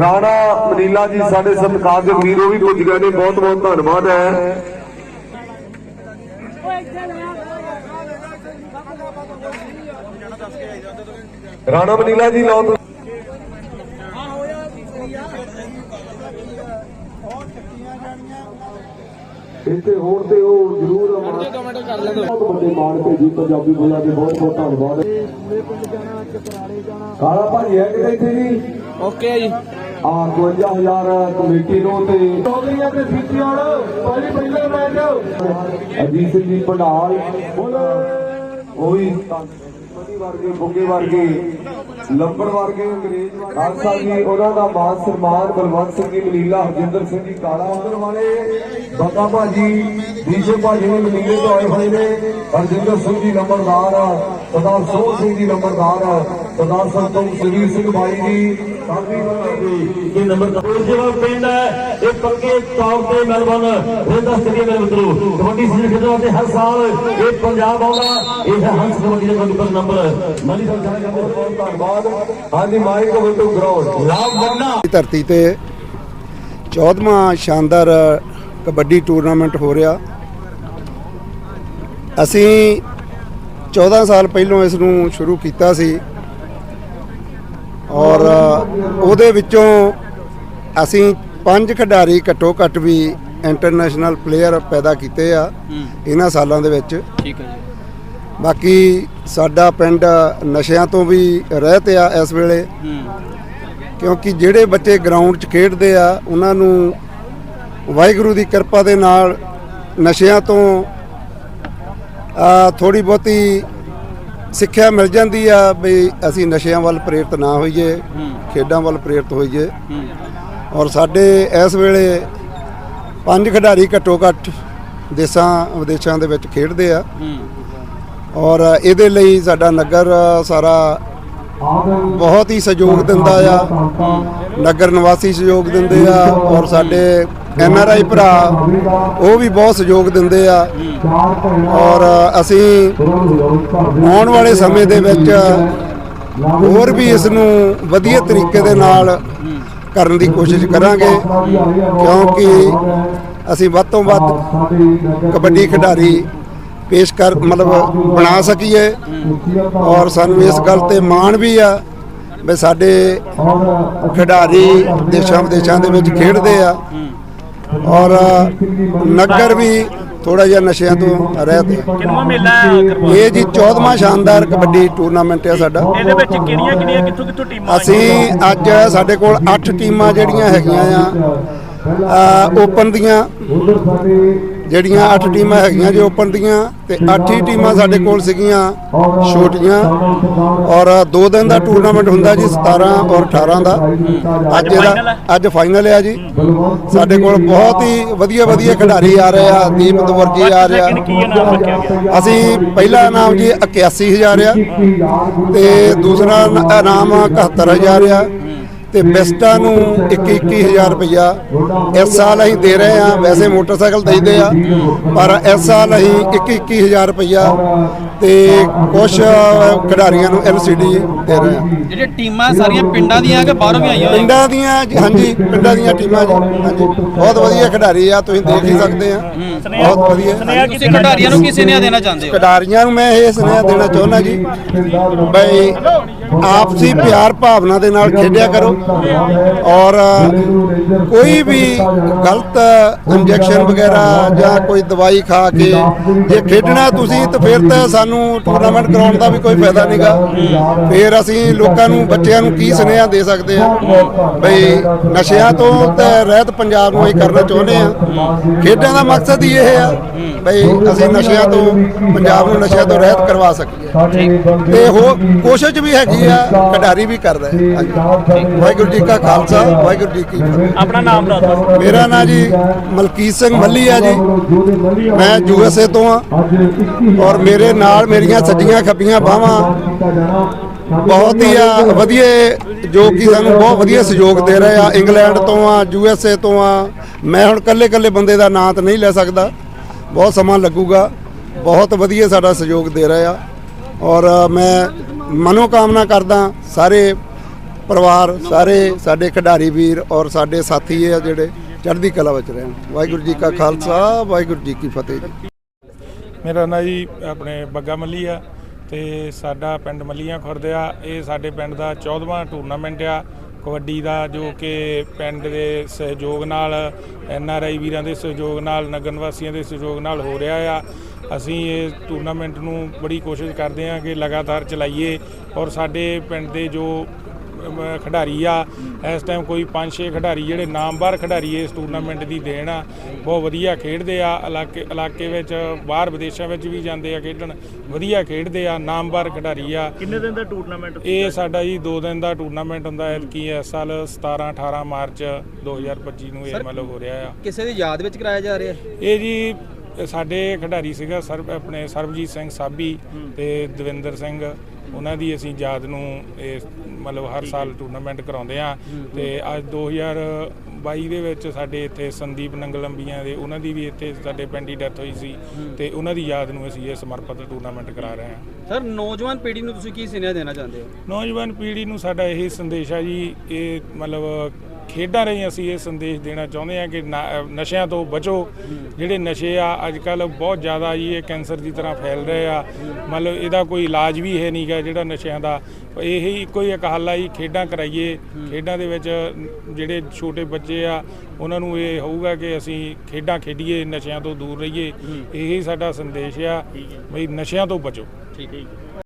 Rana Manila ਜੀ ਸਾਡੇ ਸਤਿਕਾਰ ਦੇ ਵੀਰੋ ਵੀ ਪੁੱਜ ਗਏ ਨੇ। ਬਹੁਤ ਬਹੁਤ ਧੰਨਵਾਦ ਹੈ। ਰਾਣਾ ਮਨੀਲਾ ਜੀ, ਲਓ ਤੁਸੀਂ। ਇੱਥੇ ਹੋਣ ਤੇ ਉਹ ਜ਼ਰੂਰ ਬਹੁਤ ਵੱਡੇ ਮਾਣ ਭੇਜੀ ਪੰਜਾਬੀ ਬੋਲਾਂ ਦੇ ਬਹੁਤ ਬਹੁਤ ਧੰਨਵਾਦ। ਕਾਲਾ ਭਾਜੀ ਹੈ ਕਿਤੇ ਇੱਥੇ ਜੀ? ਓਕੇ ਜੀ। ਆ 52000 ਕਮੇਟੀ ਨੂੰ ਤੇ ਚੌਧਰੀਆਂ ਤੇ ਸੀਟੀ ਆਉਣ ਪਹਿਲੀ ਪਹਿਲੇ ਮੈਚ। ਅਜੀਤ ਸਿੰਘ ਜੀ ਪੰਡਾਲ। ਬੋਲ। ਉਹ ਵੀ ਮਦੀ ਵਰਗੇ ਬੁੱਗੇ ਵਰਗੇ, ਲੰਬੜ ਵਰਗੇ, ਅੰਗਰੇਜ਼ ਖਾਲਸਾ ਜੀ, ਉਹਨਾਂ ਦਾ ਮਾਨ ਸਨਮਾਨ ਬਲਵੰਤ ਸਿੰਘ ਜੀ ਮਲੀਲਾ ਹਰਜਿੰਦਰ ਸਿੰਘ ਜੀ, ਕਾਲਾ ਅੰਦਰ ਵਾਲੇ, ਬਾਬਾ ਭਾਜੀ ਦੀਸ਼ੇ ਭਾਜੀ ਨੇ ਮਲੀਲੇ ਤੋਂ ਆਏ ਹੋਏ ਨੇ, ਹਰਜਿੰਦਰ ਸਿੰਘ ਜੀ ਨੰਬਰਦਾਰ ਸਰਦਾਰ ਸੋਹ ਸਿੰਘ ਜੀ ਨੰਬਰਦਾਰ ਸਰਦਾਰ ਸੰਤੋਖ ਸੁਖਵੀਰ ਸਿੰਘ ਬਾਈ ਜੀ ਇਹ ਨੰਬਰ ਜਿਹੜਾ ਪਿੰਡ ਹੈ ਇਹ ਪੱਕੇ ਤੌਰ ਤੇ ਮੈਲਬਨ ਰਹਿੰਦਾ ਸਟੇਡੀਅਮ ਮੇਰੇ ਮਿੱਤਰੋ। ਕਬੱਡੀ ਸੀਜ਼ਨ ਖੇਡਣ ਵਾਸਤੇ ਹਰ ਸਾਲ ਇਹ ਪੰਜਾਬ ਆਉਂਦਾ। ਇਹ ਹੈ ਹੰਸ ਕਬੱਡੀ ਦਾ ਤੁਹਾਡੇ ਕੋਲ ਨੰਬਰ। ਮਨੀ ਸਾਹਿਬ ਜਾਣਾ ਬਹੁਤ ਬਹੁਤ ਧੰਨਵਾਦ। ਹਾਂਜੀ ਮਾਈਕ ਵਟੂ ਗਰਾਊਂਡ। ਲਾਭ ਵਰਨਾ ਦੀ ਧਰਤੀ ਤੇ 14ਵਾਂ ਸ਼ਾਨਦਾਰ ਕਬੱਡੀ ਟੂਰਨਾਮੈਂਟ ਹੋ ਰਿਹਾ। ਅਸੀਂ 14 ਸਾਲ ਪਹਿਲਾਂ ਇਸ ਨੂੰ ਸ਼ੁਰੂ ਕੀਤਾ ਸੀ। ਔਰ ਉਹਦੇ ਵਿੱਚੋਂ ਅਸੀਂ ਪੰਜ ਖਿਡਾਰੀ ਘੱਟੋ ਘੱਟ ਵੀ ਇੰਟਰਨੈਸ਼ਨਲ ਪਲੇਅਰ ਪੈਦਾ ਕੀਤੇ ਆ ਇਹਨਾਂ ਸਾਲਾਂ ਦੇ ਵਿੱਚ। ਠੀਕ ਹੈ ਜੀ। ਬਾਕੀ ਸਾਡਾ ਪਿੰਡ ਨਸ਼ਿਆਂ ਤੋਂ ਵੀ ਰਹਿਤ ਆ ਇਸ ਵੇਲੇ। ਕਿਉਂਕਿ ਜਿਹੜੇ ਬੱਚੇ ਗਰਾਊਂਡ 'ਚ ਖੇਡਦੇ ਆ ਉਹਨਾਂ ਨੂੰ ਵਾਹਿਗੁਰੂ ਦੀ ਕਿਰਪਾ ਦੇ ਨਾਲ ਨਸ਼ਿਆਂ ਤੋਂ ਆ ਥੋੜੀ ਬਹੁਤੀ ਸਿੱਖਿਆ ਮਿਲ ਜਾਂਦੀ ਆ ਵੀ ਅਸੀਂ ਨਸ਼ਿਆਂ ਵੱਲ ਪ੍ਰੇਰਿਤ ਨਾ ਹੋਈਏ ਖੇਡਾਂ ਵੱਲ ਪ੍ਰੇਰਿਤ ਹੋਈਏ। ਔਰ ਸਾਡੇ ਇਸ ਵੇਲੇ ਪੰਜ ਖਿਡਾਰੀ ਘੱਟੋ ਘੱਟ ਦੇਸਾਂ ਵਿਦੇਸ਼ਾਂ ਦੇ ਵਿੱਚ ਖੇਡਦੇ ਆ। ਔਰ ਇਹਦੇ ਲਈ ਸਾਡਾ ਨਗਰ ਸਾਰਾ ਬਹੁਤ ਹੀ ਸਹਿਯੋਗ ਦਿੰਦਾ ਆ। ਨਗਰ ਨਿਵਾਸੀ ਸਹਿਯੋਗ ਦਿੰਦੇ ਆ। ਔਰ ਸਾਡੇ ਐਨ ਆਰ ਆਈ ਭਰਾ, ਉਹ ਵੀ ਬਹੁਤ ਸਹਿਯੋਗ ਦਿੰਦੇ ਆ। ਔਰ ਅਸੀਂ ਆਉਣ ਵਾਲੇ ਸਮੇਂ ਦੇ ਵਿੱਚ ਹੋਰ ਵੀ ਇਸ ਨੂੰ ਵਧੀਆ ਤਰੀਕੇ ਦੇ ਨਾਲ ਕਰਨ ਦੀ ਕੋਸ਼ਿਸ਼ ਕਰਾਂਗੇ, ਕਿਉਂਕਿ ਅਸੀਂ ਵੱਧ ਤੋਂ ਵੱਧ ਕਬੱਡੀ ਖਿਡਾਰੀ ਪੇਸ਼ ਕਰ, ਮਤਲਬ ਬਣਾ ਸਕੀਏ। ਔਰ ਸਾਨੂੰ ਇਸ ਗੱਲ ਤੇ ਮਾਣ ਵੀ ਆ ਵੀ ਸਾਡੇ ਖਿਡਾਰੀ ਦੇਸ਼ਾਂ ਵਿਦੇਸ਼ਾਂ ਦੇ ਵਿੱਚ ਖੇਡਦੇ ਆ। ਔਰ ਨਗਰ ਵੀ ਥੋੜਾ ਜਿਹਾ ਨਸ਼ਿਆਂ ਤੋਂ ਰਹਿਤ ਹੈ। ਕਿੰਨਵਾਂ ਮੇਲਾ ਹੈ ਕਰਵਾ ਇਹ ਜੀ 14ਵਾਂ ਸ਼ਾਨਦਾਰ ਕਬੱਡੀ ਟੂਰਨਾਮੈਂਟ ਹੈ ਸਾਡਾ। ਇਹਦੇ ਵਿੱਚ ਕਿਹੜੀਆਂ ਕਿਹੜੀਆਂ ਕਿੱਥੋਂ ਕਿੱਥੋਂ ਟੀਮਾਂ ਅਸੀਂ ਅੱਜ ਸਾਡੇ ਕੋਲ 8 ਟੀਮਾਂ ਜਿਹੜੀਆਂ ਹੈਗੀਆਂ ਆ ਓਪਨ ਦੀਆਂ। ਜਿਹੜੀਆਂ 8 ਟੀਮਾਂ ਹੈਗੀਆਂ ਜੀ ਓਪਨ ਦੀਆਂ ਤੇ 8 ਹੀ ਟੀਮਾਂ ਸਾਡੇ ਕੋਲ ਸੀਗੀਆਂ ਛੋਟੀਆਂ। ਔਰ 2 ਦਿਨ ਦਾ ਟੂਰਨਾਮੈਂਟ ਹੁੰਦਾ ਜੀ 17 ਔਰ 18 ਦਾ। ਅੱਜ ਇਹਦਾ ਅੱਜ ਫਾਈਨਲ ਹੈ ਜੀ। ਸਾਡੇ ਕੋਲ ਬਹੁਤ ਹੀ ਵਧੀਆ ਵਧੀਆ ਖਿਡਾਰੀ ਆ ਰਹੇ ਆ ਦੀਪ ਦਵਰਜੀ ਆ ਰਿਹਾ। ਨਾਮ ਅਸੀਂ ਪਹਿਲਾ ਨਾਮ ਜੀ 81000 ਆ। ਤੇ ਦੂਸਰਾ ਨ- ਇਨਾਮ 71000 ਆ। ਤੇ ਬੈਸਟਾਂ ਨੂੰ 21 21000 ਰੁਪਇਆ ਇਸ ਸਾਲ ਅਸੀਂ ਦੇ ਰਹੇ ਆ ਵੈਸੇ ਮੋਟਰਸਾਈਕਲ ਦੇਈਦੇ ਆ, ਪਰ ਇਸ ਸਾਲ ਅਸੀਂ 21 21000 ਰੁਪਇਆ ਤੇ ਕੁਝ ਖਿਡਾਰੀਆਂ ਨੂੰ ਐਲਸੀਡੀ ਦੇ ਰਹੇ ਆ ਜਿਹੜੀਆਂ ਟੀਮਾਂ ਸਾਰੀਆਂ ਪਿੰਡਾਂ ਦੀਆਂ ਕਿ ਬਾਹਰੋਂ ਵੀ ਆਈਆਂ ਹੋਈਆਂ? ਪਿੰਡਾਂ ਦੀਆਂ ਜੀ, ਹਾਂਜੀ ਪਿੰਡਾਂ ਦੀਆਂ ਟੀਮਾਂ ਜੀ ਹਾਂਜੀ। ਬਹੁਤ ਵਧੀਆ ਖਿਡਾਰੀ ਆ ਤੁਸੀਂ ਦੇਖ ਹੀ ਸਕਦੇ ਆ। ਬਹੁਤ ਵਧੀਆ। ਸੁਨੇਹਾ ਤੁਸੀਂ ਖਿਡਾਰੀਆਂ ਨੂੰ ਕੀ ਸੁਨੇਹਾ ਦੇਣਾ ਚਾਹੁੰਦੇ ਹੋ? ਖਿਡਾਰੀਆਂ ਨੂੰ ਮੈਂ ਇਹ ਸੁਨੇਹਾ ਦੇਣਾ ਚਾਹੁੰਦਾ ਜੀ ਬਈ ਆਪਸੀ ਪਿਆਰ ਭਾਵਨਾ ਦੇ ਨਾਲ ਖੇਡਿਆ ਕਰੋ। ਔਰ ਕੋਈ ਵੀ ਗਲਤ ਇੰਜੈਕਸ਼ਨ ਵਗੈਰਾ ਜਾਂ ਕੋਈ ਦਵਾਈ ਖਾ ਕੇ ਜੇ ਖੇਡਣਾ ਤੁਸੀਂ ਤਾਂ ਫਿਰ ਤਾਂ ਸਾਨੂੰ ਟੂਰਨਾਮੈਂਟ ਕਰਾਉਣ ਦਾ ਵੀ ਕੋਈ ਫਾਇਦਾ ਨਹੀਂਗਾ ਫਿਰ ਅਸੀਂ ਲੋਕਾਂ ਨੂੰ ਬੱਚਿਆਂ ਨੂੰ ਕੀ ਸੁਨੇਹਾ ਦੇ ਸਕਦੇ ਆ ਬਈ ਨਸ਼ਿਆਂ ਤੋਂ ਤੇ ਰਹਿਤ ਪੰਜਾਬ ਨੂੰ ਇਹ ਕਰਨਾ ਚਾਹੁੰਦੇ ਆ ਖੇਡਾਂ ਦਾ ਮਕਸਦ ਹੀ ਇਹ ਆ ਬਈ ਅਸੀਂ ਨਸ਼ਿਆਂ ਤੋਂ ਪੰਜਾਬ ਨੂੰ ਨਸ਼ਿਆਂ ਤੋਂ ਰਹਿਤ ਕਰਵਾ ਸਕੀਏ। ਤੇ ਹੋ ਕੋਸ਼ਿਸ਼ ਵੀ ਹੈਗੀ ਆ ਖਿਡਾਰੀ ਵੀ ਕਰ ਰਹੇ ਵਾਹਿਗੁਰੂ ਜੀ ਕਾ ਖਾਲਸਾ ਵਾਹਿਗੁਰੂ ਜੀ ਕੀ ਫਤਿਹ। ਆਪਣਾ ਨਾਮ ਦੱਸ ਮੇਰਾ ਨਾਂ ਜੀ ਮਲਕੀਤ ਸਿੰਘ ਮੱਲੀ ਆ ਜੀ। ਮੈਂ ਯੂਐਸਏ ਤੋਂ ਆ ਔਰ ਮੇਰੇ ਨਾਲ ਮੇਰੀਆਂ ਸੱਜੀਆਂ ਖੱਬੀਆਂ ਬਾਹਾਂ ਬਹੁਤ ਹੀ ਆ ਵਧੀਆ ਜੋ ਕਿ ਸਾਨੂੰ ਬਹੁਤ ਵਧੀਆ ਸਹਿਯੋਗ ਦੇ ਰਹੇ ਆ। ਇੰਗਲੈਂਡ ਤੋਂ ਆ, ਯੂ ਐੱਸ ਏ ਤੋਂ ਆ। ਮੈਂ ਹੁਣ ਕੱਲੇ ਕੱਲੇ ਬੰਦੇ ਦਾ ਨਾਂ ਤਾਂ ਨਹੀਂ ਲੈ ਸਕਦਾ। ਬਹੁਤ ਸਮਾਂ ਲੱਗੂਗਾ। ਬਹੁਤ ਵਧੀਆ ਸਾਡਾ ਸਹਿਯੋਗ ਦੇ ਰਹੇ ਆ। ਔਰ ਮੈਂ ਮਨੋਕਾਮਨਾ ਕਰਦਾ ਸਾਰੇ ਪਰਿਵਾਰ, ਸਾਰੇ ਸਾਡੇ ਖਿਡਾਰੀ ਵੀਰ ਔਰ ਸਾਡੇ ਸਾਥੀ ਆ ਜਿਹੜੇ ਚੜ੍ਹਦੀ ਕਲਾ ਵਿੱਚ ਰਹਿਣ। ਵਾਹਿਗੁਰੂ ਜੀ ਕਾ ਖਾਲਸਾ, ਵਾਹਿਗੁਰੂ ਜੀ ਕੀ ਫਤਿਹ ਮੇਰਾ ਨਾਂ ਜੀ ਆਪਣੇ ਬੱਗਾ ਮੱਲੀ ਆ ਤੇ ਸਾਡਾ ਪਿੰਡ ਮੱਲੀਆਂ ਖੁਰਦ ਆ। ਇਹ ਸਾਡੇ ਪਿੰਡ ਦਾ 14ਵਾਂ ਟੂਰਨਾਮੈਂਟ ਆ। ਕਬੱਡੀ ਦਾ ਜੋ ਕਿ ਪਿੰਡ ਦੇ ਸਹਿਯੋਗ ਨਾਲ, ਐਨ ਆਰ ਆਈ ਵੀਰਾਂ ਦੇ ਸਹਿਯੋਗ ਨਾਲ ਨਗਰ ਨਿਵਾਸੀਆਂ ਦੇ ਸਹਿਯੋਗ ਨਾਲ ਹੋ ਰਿਹਾ ਆ। ਅਸੀਂ ਇਹ ਟੂਰਨਾਮੈਂਟ ਨੂੰ ਬੜੀ ਕੋਸ਼ਿਸ਼ ਕਰਦੇ ਹਾਂ ਕਿ ਲਗਾਤਾਰ ਚਲਾਈਏ ਔਰ ਸਾਡੇ ਪਿੰਡ ਦੇ ਜੋ ਖਿਡਾਰੀ ਆ। ਇਸ ਟਾਈਮ ਕੋਈ 5-6 ਖਿਡਾਰੀ ਜਿਹੜੇ ਨਾਮਵਰ ਖਿਡਾਰੀ ਇਸ ਟੂਰਨਾਮੈਂਟ ਦੀ ਦੇਣ ਆ। ਬਹੁਤ ਵਧੀਆ ਖੇਡਦੇ ਆ। ਇਲਾਕੇ ਇਲਾਕੇ ਵਿੱਚ ਬਾਹਰ ਵਿਦੇਸ਼ਾਂ ਵਿੱਚ ਵੀ ਜਾਂਦੇ ਆ ਖੇਡਣ। ਵਧੀਆ ਖੇਡਦੇ ਆ ਨਾਮਵਰ ਖਿਡਾਰੀ ਆ। ਕਿੰਨੇ ਦਿਨ ਦਾ ਟੂਰਨਾਮੈਂਟ ਇਹ ਸਾਡਾ ਜੀ 2 ਦਿਨ ਦਾ ਟੂਰਨਾਮੈਂਟ ਹੁੰਦਾ ਹੈ। ਕੀ ਇਸ ਸਾਲ 17 18 ਮਾਰਚ 2025 ਨੂੰ ਇਹ ਮਤਲਬ ਹੋ ਰਿਹਾ ਆ। ਕਿਸੇ ਦੀ ਯਾਦ ਵਿੱਚ ਕਰਾਇਆ ਜਾ ਰਿਹਾ? ਹੈ ਇਹ ਜੀ ਸਾਡੇ ਖਿਡਾਰੀ ਸੀਗਾ ਸਰਬ ਆਪਣੇ ਸਰਬਜੀਤ ਸਿੰਘ ਸਾਬੀ ਤੇ ਦਵਿੰਦਰ ਸਿੰਘ। ਉਹਨਾਂ ਦੀ ਅਸੀਂ ਯਾਦ ਨੂੰ ਇਹ ਮਤਲਬ ਹਰ ਸਾਲ ਟੂਰਨਾਮੈਂਟ ਕਰਾਉਂਦੇ ਆ ਤੇ ਅੱਜ 2022 ਦੇ ਵਿੱਚ ਸਾਡੇ ਇੱਥੇ ਸੰਦੀਪ ਨੰਗਲੰਬੀਆਂ ਦੇ ਉਹਨਾਂ ਦੀ ਵੀ ਇੱਥੇ ਸਾਡੇ ਪਿੰਡ ਹੀ ਡੈਥ ਹੋਈ ਸੀ ਤੇ ਉਹਨਾਂ ਦੀ ਯਾਦ ਨੂੰ ਅਸੀਂ ਇਹ ਸਮਰਪਿਤ ਟੂਰਨਾਮੈਂਟ ਕਰਾ ਰਹੇ ਹਾਂ। ਸਰ ਨੌਜਵਾਨ ਪੀੜ੍ਹੀ ਨੂੰ ਤੁਸੀਂ ਕੀ ਸੁਨੇਹਾ ਦੇਣਾ ਚਾਹੁੰਦੇ ਹੋ? ਨੌਜਵਾਨ ਪੀੜ੍ਹੀ ਨੂੰ ਸਾਡਾ ਇਹੀ ਸੰਦੇਸ਼ ਆ ਜੀ ਇਹ ਮਤਲਬ ਖੇਡਾਂ ਰਾਹੀਂ ਅਸੀਂ ਇਹ ਸੰਦੇਸ਼ ਦੇਣਾ ਚਾਹੁੰਦੇ ਹਾਂ ਕਿ ਨਾ- ਨਸ਼ਿਆਂ ਤੋਂ ਬਚੋ। ਜਿਹੜੇ ਨਸ਼ੇ ਆ ਅੱਜ ਕੱਲ ਬਹੁਤ ਜ਼ਿਆਦਾ ਜੀ ਇਹ ਕੈਂਸਰ ਦੀ ਤਰ੍ਹਾਂ ਫੈਲ ਰਹੇ ਆ। ਮਤਲਬ ਇਹਦਾ ਕੋਈ ਇਲਾਜ ਵੀ ਹੈ ਨਹੀਂਗਾ ਜਿਹੜਾ ਨਸ਼ਿਆਂ ਦਾ। ਇਹੀ ਇੱਕੋ ਹੀ ਇੱਕ ਹੱਲ ਆ ਜੀ, ਖੇਡਾਂ ਕਰਾਈਏ। ਖੇਡਾਂ ਦੇ ਵਿੱਚ ਜਿਹੜੇ ਛੋਟੇ ਬੱਚੇ ਆ, ਉਹਨਾਂ ਨੂੰ ਇਹ ਹੋਊਗਾ ਕਿ ਅਸੀਂ ਖੇਡਾਂ ਖੇਡੀਏ, ਨਸ਼ਿਆਂ ਤੋਂ ਦੂਰ ਰਹੀਏ। ਇਹੀ ਸਾਡਾ ਸੰਦੇਸ਼ ਆ ਬਈ ਨਸ਼ਿਆਂ ਤੋਂ ਬਚੋ। ਠੀਕ ਹੈ